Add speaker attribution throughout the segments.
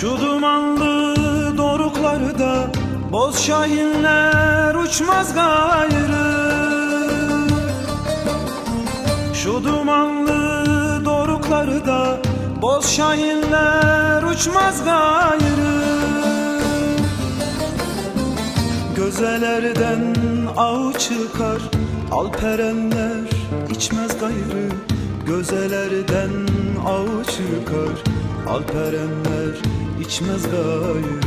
Speaker 1: Şu dumanlı doruklarda Boz şahinler uçmaz gayrı. Şu dumanlı doruklarda Boz şahinler uçmaz gayrı. Gözelerden av çıkar Alperenler içmez gayrı. Gözelerden av çıkar Alperenler içmez gayrı.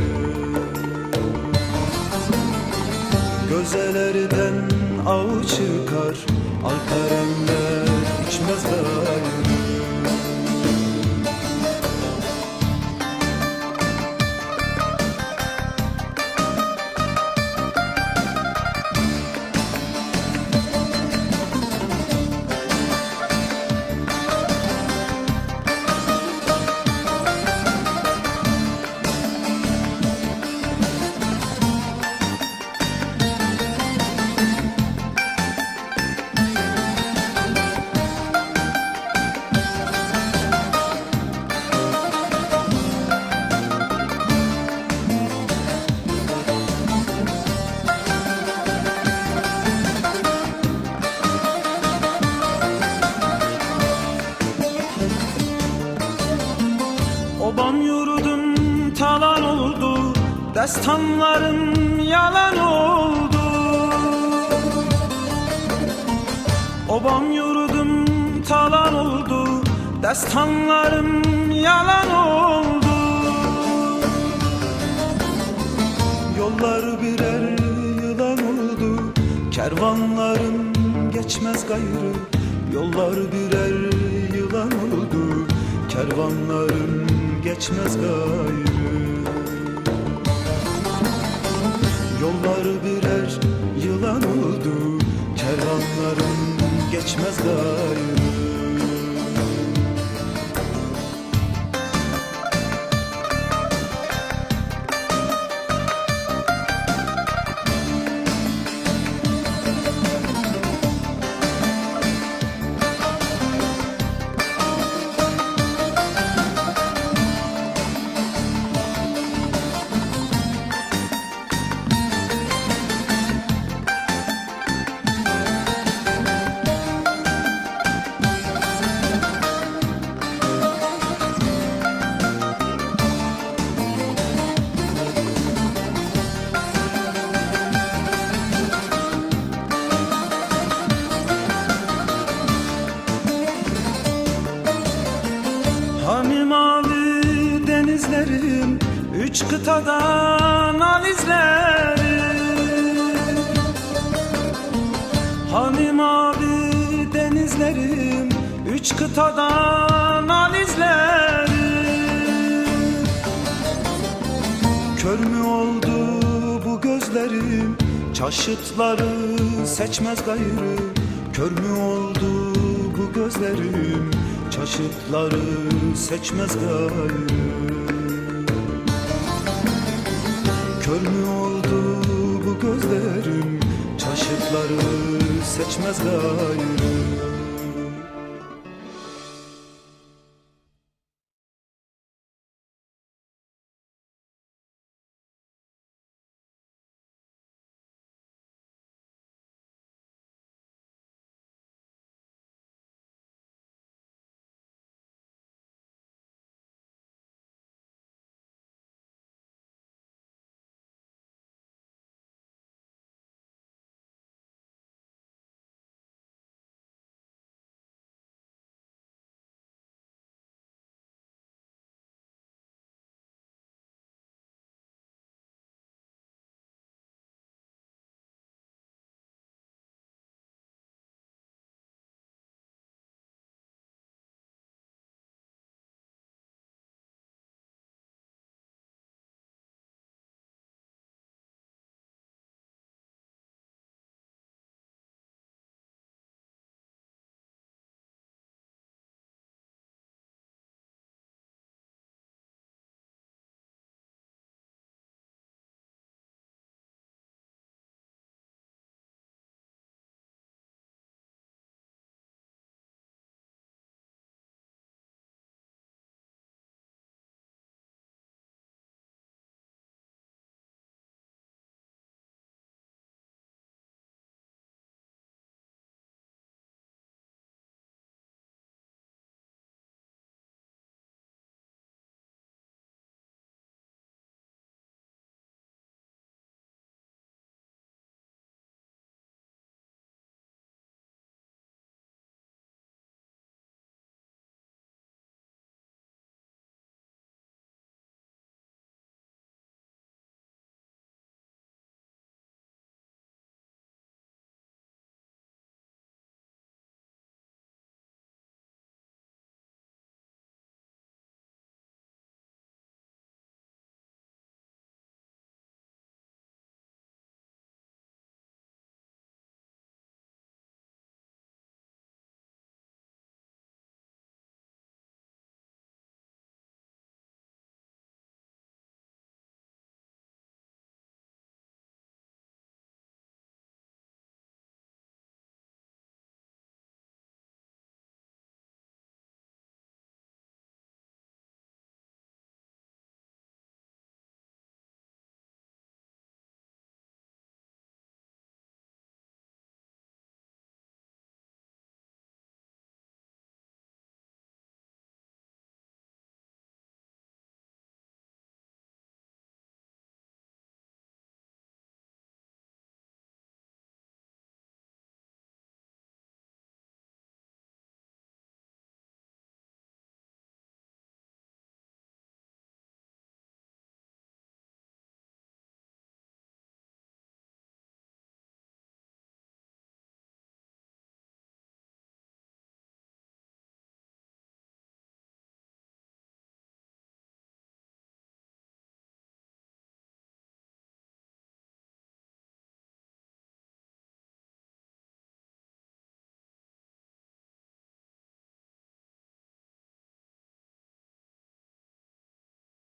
Speaker 1: Gözelerden av çıkar. Alperenler içmez gayrı talan oldu Destanlarım yalan oldu. Obam yurdum talan oldu Destanlarım yalan oldu. Yollar birer yılan oldu Kervanlarım geçmez gayrı. Yollar birer yılan oldu Kervanlarım geçmez gayrı. Yollar birer yılan oldu Kervanlarım geçmez gayrı denizlerim Üç kıtadan alizlerim Hani mavi denizlerim Üç kıtadan alizlerim Kör mü oldu bu gözlerim? Çaşıtları seçmez gayrı. Kör mü oldu bu gözlerim? Çaşıtları seçmez gayrı Kör mü oldu bu gözlerim Çaşıtları seçmez gayrı